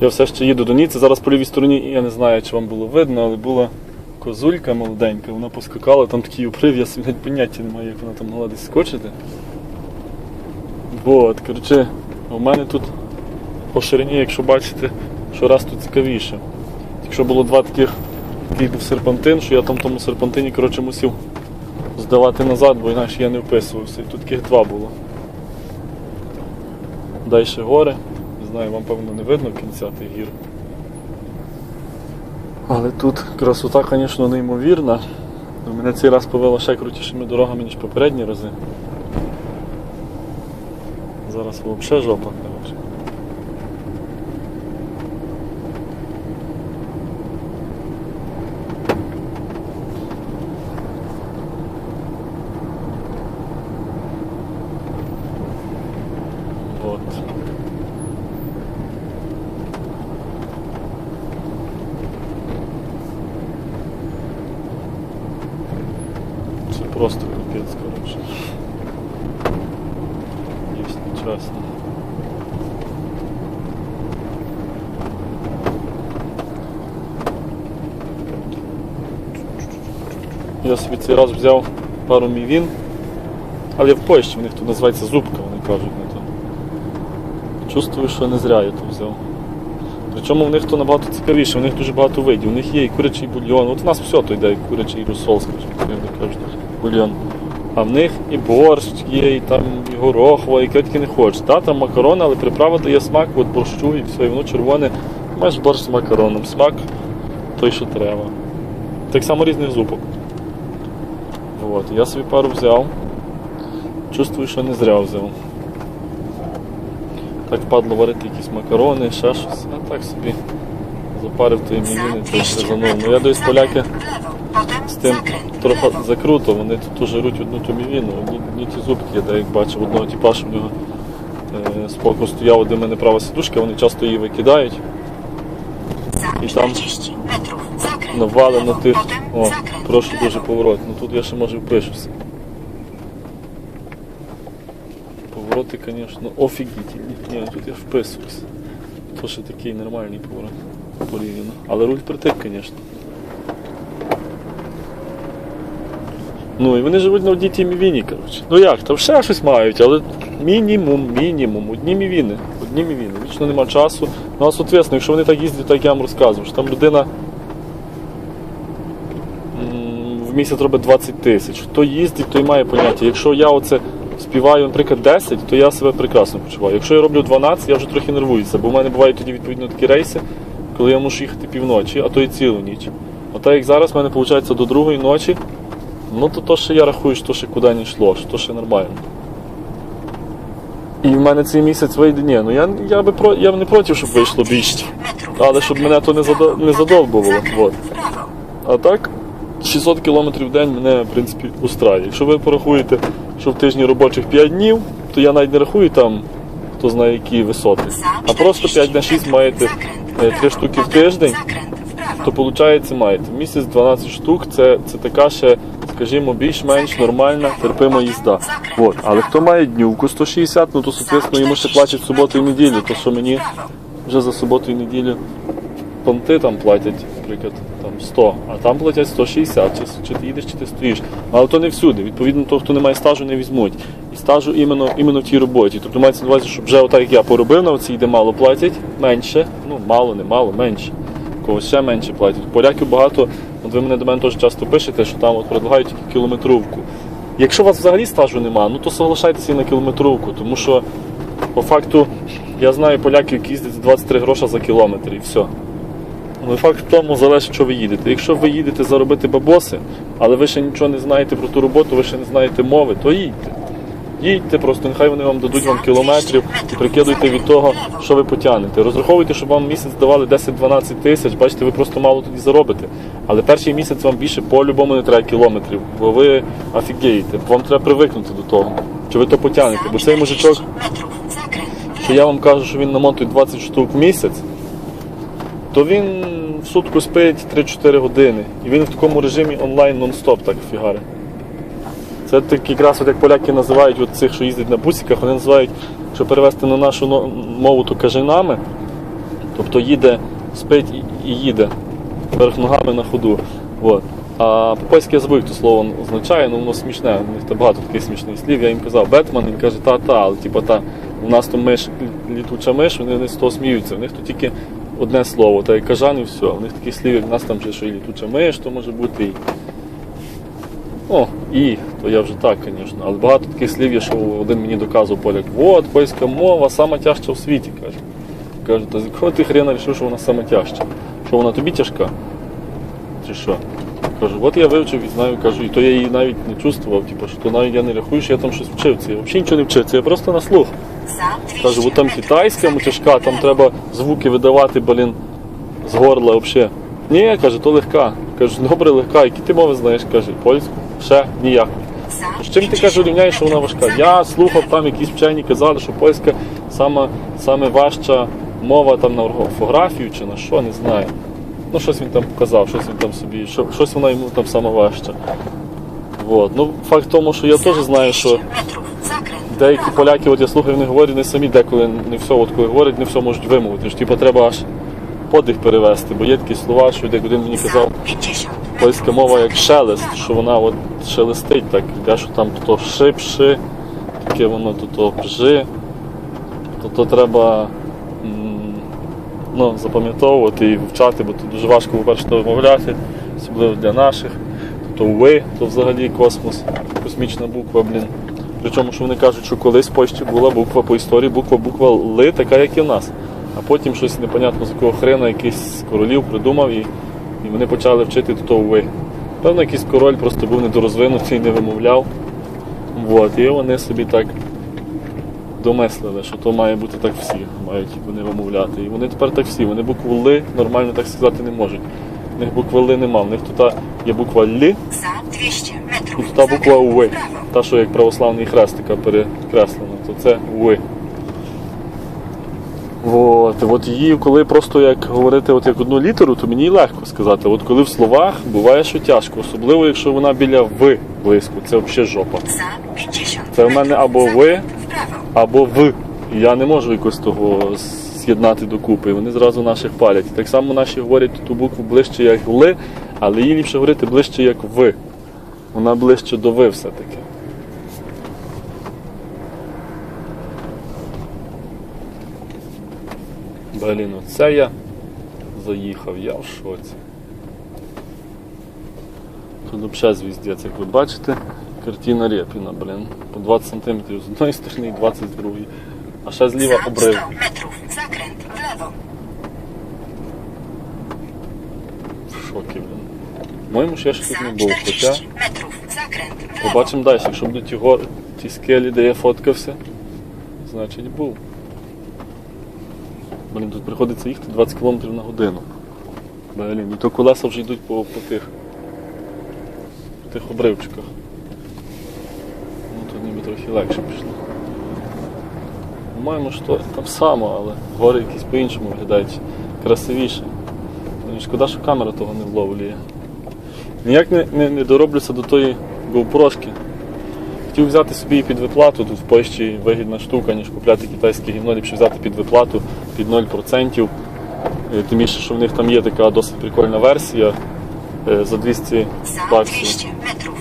Я все ще їду до Ніци. Зараз по лівій стороні, я не знаю, чи вам було видно, але була козулька молоденька, вона поскакала, там такий уприв, я навіть поняття не маю, як вона там могла десь скочити. От, коротше, у мене тут по ширині, якщо бачите, щораз тут цікавіше. Якщо було два таких, такий був серпантин, що я там тому серпантині коротше, мусив здавати назад, бо інакше я не вписувався. І тут таких два було. Далі гори. Знаю, вам певно не видно кінця тих гір. Але тут красота, звісно, неймовірна. Ну, Мене цей раз повело ще крутішими дорогами, ніж попередні рази. Зараз взагалі жопа. коротше. Вот. Це просто капець, коротше. Якщо чесно. Я собі цей раз взяв пару мівін, але в Польщі в них тут називається зубка, вони кажуть не то. Чувствую, що не зря я то взяв. Причому в них то набагато цікавіше, в них дуже багато видів. У них є і курячий бульйон. От у нас все то йде, і курячий русол, скажімо, як кажуть, бульйон. А в них і борщ є, і там і горохова, і тільки не хочеш. Та, там макарони, але приправа дає смак, от борщу і все, і воно червоне. Маєш борщ з макароном. Смак той, що треба. Так само різних зубок. От, я собі пару взяв. Чувствую, що не зря взяв. Так впадло варити якісь макарони, ще щось. А так собі запарив тої мівіни, то сказанув. Ну я десь поляки тим трохи закруто, вони тут уже жруть одну ту мівіну, одні, одні ті зубки, де як бачив одного тіпа, що в нього е, споку стояв, в мене права сидушка, вони часто її викидають. Za I tam 40 metrów zakręt Навали на тих. О, прошу дуже поворот. Ну тут я ще може впишуся. Повороти, звісно, офігітельні. Ні, тут я вписуюся. То ще такий нормальний поворот порівняно. Але руль притик, звісно. Ну і вони живуть на одній тій мівіні, коротше. Ну як, там ще щось мають, але мінімум, мінімум, одні мівіни. Одні мівіни. Вічно нема часу. Ну а соответственно, якщо вони так їздять, так я вам розказував, що там людина в місяць робить 20 тисяч. Хто їздить, той має поняття. Якщо я оце співаю, наприклад, 10, то я себе прекрасно почуваю. Якщо я роблю 12, я вже трохи нервуюся, бо в мене бувають тоді відповідно такі рейси, коли я мушу їхати півночі, а то і цілу ніч. А так як зараз в мене виходить до другої ночі, ну то то ще я рахую, що ще куди не йшло, що то ще нормально. І в мене цей місяць вийде. Ні, ну я, я би про я б не проти, щоб вийшло більше. Але щоб мене то не задо- не задовбувало. Вот. А так, 600 км в день мене, в принципі, устраює. Якщо ви порахуєте, що в тижні робочих 5 днів, то я навіть не рахую там, хто знає які висоти. А просто 5 на 6 маєте 3 штуки в тиждень, то виходить маєте. Місяць 12 штук, це, це така ще, скажімо, більш-менш нормальна, терпима їзда. От. Але хто має днювку 160, ну то, соответственно, йому ще платять суботу і неділю, то що мені вже за суботу і неділю понти там платять, наприклад, там 100, а там платять 160, чи, чи ти їдеш, чи ти стоїш. Але то не всюди. Відповідно, того, хто не має стажу, не візьмуть. І стажу іменно, іменно в тій роботі. Тобто мається на увазі, щоб вже отак, як я поробив на оцій, де мало платять, менше. Ну, мало, не мало, менше. Когось ще менше платять. Поляків багато, от ви мене до мене теж часто пишете, що там от предлагають тільки кілометровку. Якщо у вас взагалі стажу немає, ну то соглашайтеся і на кілометровку, тому що по факту я знаю поляків, які їздять за 23 гроша за кілометр і все. Але факт в тому залежить, що ви їдете. Якщо ви їдете заробити бабоси, але ви ще нічого не знаєте про ту роботу, ви ще не знаєте мови, то їдьте. Їдьте просто, нехай вони вам дадуть вам кілометрів прикидуйте від того, що ви потягнете. Розраховуйте, щоб вам місяць давали 10-12 тисяч, бачите, ви просто мало тоді заробите. Але перший місяць вам більше по-любому не треба кілометрів, бо ви офігієте, вам треба привикнути до того, чи ви то потягнете. Бо цей мужичок, 40 metrów zakręt w що я вам кажу, що він намотує 20 штук в місяць, то він в сутку спить 3-4 години. І він в такому режимі онлайн нон-стоп так фігари. Це так якраз, от як поляки називають от цих, що їздять на бусиках, вони називають, що перевести на нашу мову, то кажанами, Тобто їде, спить і- їде вверх ногами на ходу. От. А по-польськи я забув, то слово означає, ну воно смішне. У них багато таких смішних слів. Я їм казав Бетмен, він каже, та-та, але типу, та, у нас там миш, літуча миш, вони, вони з того сміються. У них тут тільки одне слово, та й кажан і все. У них таких слів, як у нас там ще що і літуча миш, то може бути і. О, і, то я вже так, звісно. Але багато таких слів є, що один мені доказував поляк. От, польська мова сама тяжча в світі, каже. Каже, та з ти хрена вирішив, що вона сама тяжча? Що вона тобі тяжка? Чи що? Кажу, от я вивчив і знаю, кажу, і то я її навіть не чувствував, типу, що то навіть я не рахую, що я там щось вчив. Це я взагалі нічого не вчив, це я просто на слух. Кажу, от там китайська тяжка, там треба звуки видавати, блін, з горла взагалі. Ні, каже, то легка. Кажу, добре, легка. Які ти мови знаєш? Каже, польську, ще ніяк. З чим ти 50 кажу, рівняєш, що вона важка? Я слухав там якісь вчені казали, що польська сама, саме важча мова там на орфографію чи на що, не знаю. Ну, щось він там казав, щось він там собі, що, щось вона йому там саме важча. Вот. Ну, факт в тому, що я теж знаю, що деякі поляки, от я слухаю, вони говорять, вони самі деколи не все, от коли говорять, не все можуть вимовити. Типу, треба аж подих перевести, бо є такі слова, що один мені казав, За 50 польська мова як шелест, що вона от шелестить так, де що там то шипши, таке воно то то пжи, то то треба ну, запам'ятовувати і вивчати, бо тут дуже важко, по-перше, вимовляти, особливо для наших. То ви, то взагалі космос, космічна буква, блін. Причому, що вони кажуть, що колись в Польщі була буква по історії, буква буква Ли, така, як і в нас. А потім щось непонятно з якого хрена якийсь королів придумав і, і вони почали вчити то ви. Певно, якийсь король просто був недорозвинутий, не вимовляв. Вот, і вони собі так домислили, що то має бути так всі, мають вони вимовляти. І вони тепер так всі. Вони букву Ли нормально так сказати не можуть. У них букви Ли нема, в них тут є буква Лі За 200 метрів. і тут буква Ви. Та, що як православний хрест така перекреслена, то це Ви. От, от її, коли просто як говорити от як одну літеру, то мені легко сказати. От коли в словах буває, що тяжко, особливо якщо вона біля ви близько, це взагалі жопа. Це в мене або ви, або в. Я не можу якось того з'єднати докупи. Вони зразу наших палять. Так само наші говорять ту букву ближче як ли, але її ліпше говорити ближче як ви. Вона ближче до ви все-таки. Блін, оце я заїхав, я в шоці. Тут взагалі звіздець, як ви бачите, картина Рєпіна, блін. По 20 см з одної сторони і 20 з другої. А ще зліва За обрив. 100 метрів. Влево. В шокі, блін. Моєму ще ж тут не було, хоча 40 метрів. Закрит влево. побачимо далі, якщо будуть ті гори, ті скелі, де я фоткався, значить був. Блін, тут приходиться їхати 20 км на годину. Блін, і то колеса вже йдуть по, по тих, по тих обривчиках. Ну тут ніби трохи легше пішло. По-моєму, що там само, але гори якісь по-іншому виглядають красивіше. Ну, шкода, що камера того не вловлює. Ніяк не, не, не дороблюся до тої GoPro-шки. Хотів взяти собі під виплату, тут в Польщі вигідна штука, ніж купляти китайське гімно, ліпше взяти під виплату під 0%. Е, Тим більше, що в них там є така досить прикольна версія е, за 200 За баксів. 200 метрів.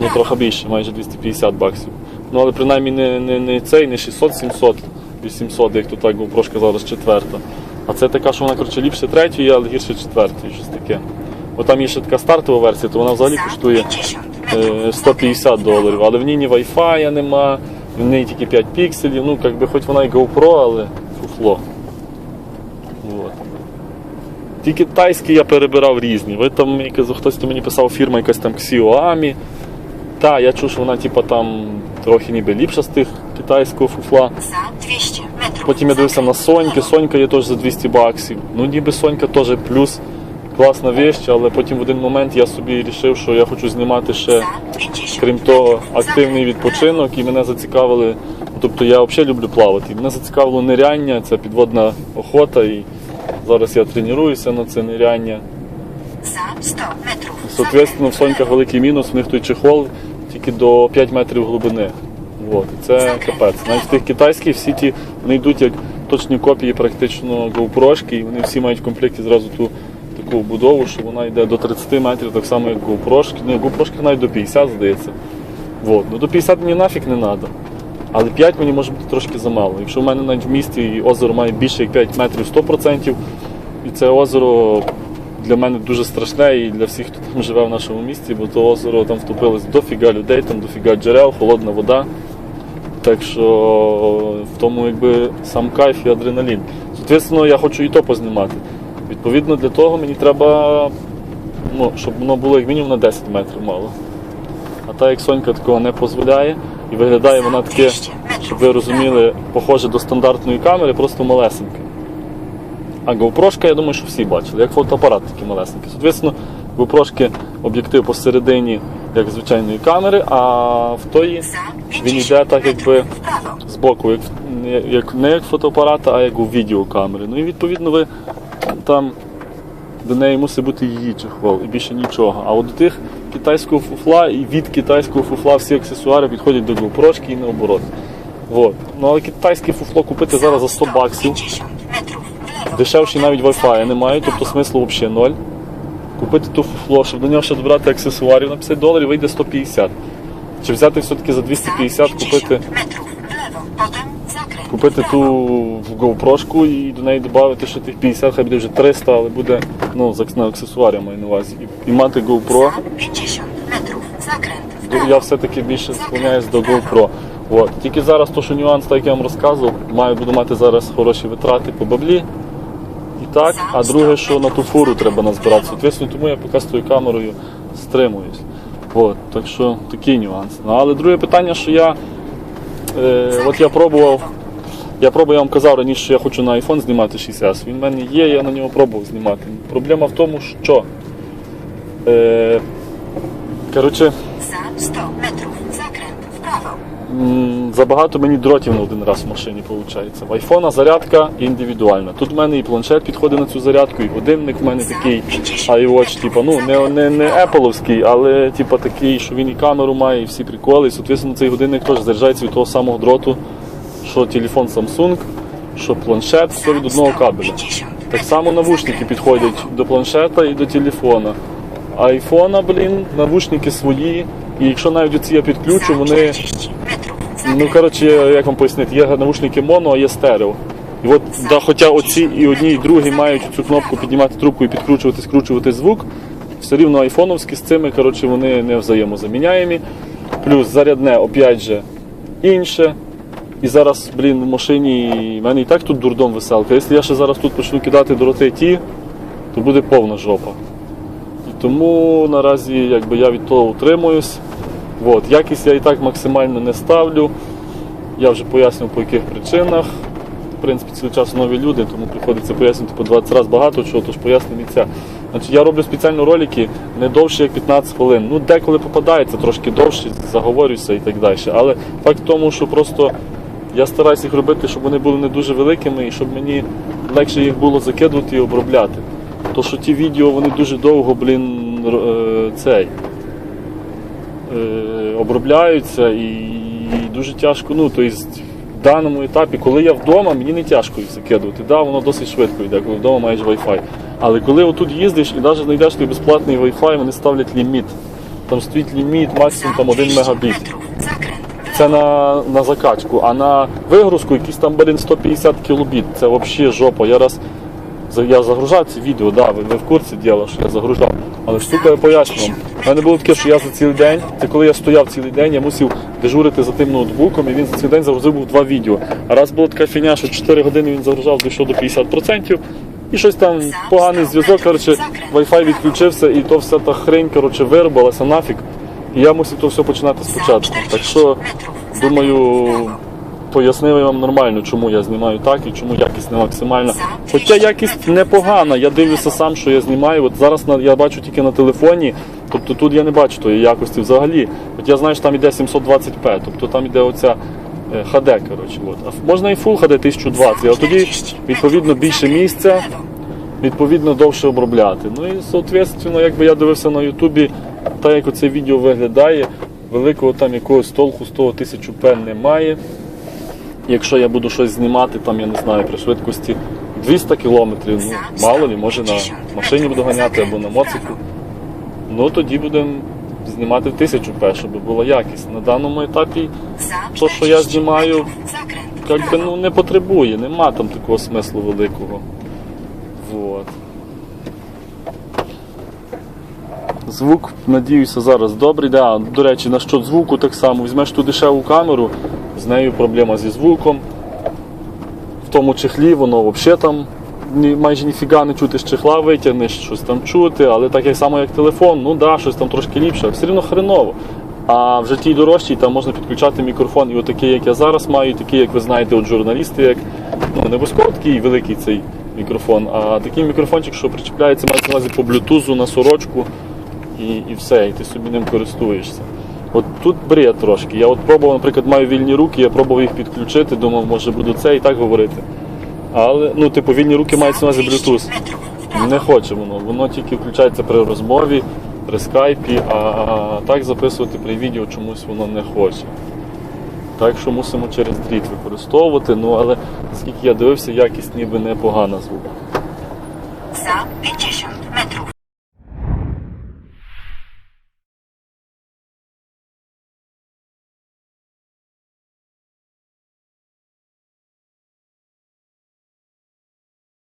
Ну, трохи більше, майже 250 баксів. Ну, але принаймні не, не, не цей, не 600, 700, 800, як то так GoPro зараз четверта. А це така, що вона коротше, ліпше третьої, але гірше четвертої, щось таке. Бо там є ще така стартова версія, то вона взагалі За коштує 50 метрів. 150 доларів, але в ній ні Wi-Fi нема, в ній тільки 5 пікселів, ну якби хоч вона і GoPro, але фуфло. Вот. Ті китайські я перебирав різні. Ви там хтось мені писав фірма якась там Xiaomi. Та, я чув, що вона типа там трохи ніби ліпша з тих китайського фуфла. За 200 метрів. Потім я дивився на Соньки. Сонька є теж за 200 баксів. Ну ніби Сонька теж плюс класна вещь, але потім в один момент я собі вирішив, що я хочу знімати ще, крім того, активний відпочинок, і мене зацікавили. Тобто я взагалі люблю плавати. Мене зацікавило ниряння, це підводна охота, і зараз я тренуюся на це ниряння. За 100 метрів. Соответственно, в Соньках великий мінус, в них той чехол тільки до 5 метрів глибини. Вот. І це капець. Навіть в тих китайських всі ті вони йдуть як точні копії практично GoPro, і вони всі мають в комплекті зразу ту таку будову, що вона йде до 30 метрів, так само як GoPro. Ну, GoPro навіть до 50, здається. Вот. Ну, до 50 мені нафіг не треба. Але 5 мені може бути трошки замало. Якщо в мене навіть в місті озеро має більше як 5 метрів 100%, і це озеро для мене дуже страшне і для всіх, хто там живе в нашому місті, бо то озеро там втопилось дофіга людей, там дофіга джерел, холодна вода. Так що в тому якби сам кайф і адреналін. Соответственно, я хочу і то познімати. Відповідно, для того мені треба, ну, щоб воно було як мінімум на 10 метрів мало. А та як Сонька такого не дозволяє, і виглядає вона таке, щоб ви розуміли, похоже до стандартної камери, просто малесеньке. А GoPro, я думаю, що всі бачили, як фотоапарат такий малесенький. Соответственно, GoPro об'єктив посередині, як звичайної камери, а в тої він йде так, якби prawo. збоку, як, як, не як фотоапарата, а як у відеокамери. Ну і відповідно ви там до неї мусить бути її чехол і більше нічого. А от до тих китайського фуфла і від китайського фуфла всі аксесуари підходять до GoPro і наоборот. Вот. Ну але китайське фуфло купити зараз за 100 баксів. 50 metrów w lewo. Дешевші навіть Wi-Fi немає, тобто смислу взагалі ноль. Купити ту фуфло, щоб до нього ще добрати аксесуарів на 50 доларів, вийде 150. Чи взяти все-таки за 250 купити, купити ту в GoPro і до неї додати ще тих 50, хай буде вже 300, але буде ну, на аксесуарі маю на увазі. І, і мати GoPro. Za 50 metrów zakręt w Ду- prawo. Я все-таки більше склоняюсь до GoPro. От. Тільки зараз то, що нюанс, так як я вам розказував, маю буду мати зараз хороші витрати по баблі. І так, а друге, що на ту фуру треба назбирати. Соответственно, тому я поки з тою камерою стримуюсь. От, так що такий нюанс. Ну, але друге питання, що я. Е, от я пробував. Я пробував, я вам казав раніше, що я хочу на iPhone знімати 6S. Він в мене є, я на нього пробував знімати. Проблема в тому, що. Е, коротше, Za 100 metrów zakręt w prawo. М, Забагато мені дротів на один раз в машині виходить. В айфона зарядка індивідуальна. Тут в мене і планшет підходить на цю зарядку, і годинник в мене такий iWatch, типу, ну не, не, не Apple-овський, але типу, такий, що він і камеру має, і всі приколи. І, соответственно, цей годинник теж заряджається від того самого дроту, що телефон Samsung, що планшет, все від одного кабеля. Так само навушники підходять до планшета і до телефона. Айфона, блін, навушники свої. І якщо навіть оці я підключу, вони Ну, коротше, як вам пояснити, є навушники моно, а є стерео. І от, да, хоча оці і одні, і другі мають цю кнопку піднімати трубку і підкручувати, скручувати звук, все рівно айфоновські з цими, коротше, вони не взаємозаміняємі. Плюс зарядне, опять же, інше. І зараз, блін, в машині в мене і так тут дурдом веселка. Якщо я ще зараз тут почну кидати дроти ті, то буде повна жопа. І тому наразі якби, я від того утримуюсь. От, якість я і так максимально не ставлю. Я вже пояснив по яких причинах. В принципі, цілий час нові люди, тому приходиться пояснювати по 20 разів багато чого, тож пояснюю і це. Значить, я роблю спеціально ролики не довше, як 15 хвилин. Ну, деколи попадається трошки довше, заговорюся і так далі. Але факт в тому, що просто я стараюся їх робити, щоб вони були не дуже великими і щоб мені легше їх було закидувати і обробляти. То що ті відео вони дуже довго, блін, е, цей е, обробляються і дуже тяжко. Ну, тобто, в даному етапі, коли я вдома, мені не тяжко їх закидувати. Да, воно досить швидко йде, коли вдома маєш Wi-Fi. Але коли отут їздиш і навіть знайдеш той безплатний Wi-Fi, вони ставлять ліміт. Там стоїть ліміт, максимум там 1 мегабіт. Це на, на закачку, а на вигрузку якийсь там блін, 150 кілобіт. Це взагалі жопа. Я раз я загружав ці відео, да, ви, ви в курсі діла, що я загружав. Але штука я поясню вам. У мене було таке, що я за цілий день, це коли я стояв цілий день, я мусив дежурити за тим ноутбуком, і він за цілий день загрузив два відео. А раз була така фігня, що 4 години він загружав, дійшов до 50%. І щось там поганий зв'язок, коротше, Wi-Fi відключився, і то вся та хрень, коротше, вирубалася нафіг. Я мусив то все починати спочатку. Так що, думаю, пояснив я вам нормально, чому я знімаю так і чому якість не максимальна. Хоча якість непогана, я дивлюся сам, що я знімаю. От зараз я бачу тільки на телефоні, тобто тут я не бачу тої якості взагалі. От я знаю, що там іде 720p, тобто там іде оця е, HD, коротше. От. А можна і Full HD 1020, а тоді відповідно більше місця, відповідно довше обробляти. Ну і соответственно, якби я дивився на Ютубі, так як оце відео виглядає, великого там якогось толку з того 1000p немає. якщо я буду щось знімати, там я не знаю, при швидкості 200 кілометрів, ну мало лі, може на машині буду ганяти або на моцику. Ну тоді будемо знімати в 1000 щоб була якість. На даному етапі То, що я знімаю. Як ну, не потребує, нема там такого смислу великого. Вот. Звук, надіюся, зараз добрий. Да, до речі, насчет звуку так само. Візьмеш ту дешеву камеру, з нею проблема зі звуком. В тому чехлі воно взагалі там майже ніфіга не чути з чехла витягнеш, щось там чути, але так само як телефон, ну да, щось там трошки ліпше, все рівно хреново. А в житті дорожчій там можна підключати мікрофон, і отакий, як я зараз маю, і такий, як ви знаєте, от журналісти, як ну не обов'язково такий великий цей мікрофон, а такий мікрофончик, що причіпляється мається на увазі по блютузу на сорочку і, і все, і ти собі ним користуєшся. От тут бред трошки. Я от пробував, наприклад, маю вільні руки, я пробував їх підключити, думав, може буду це і так говорити. Але, ну, типу, вільні руки мають на увазі Bluetooth. Не хоче воно. Воно тільки включається при розмові, при скайпі, а так записувати при відео чомусь воно не хоче. Так що мусимо через дріт використовувати, ну але наскільки я дивився, якість ніби непогана звук. Za 50 metrów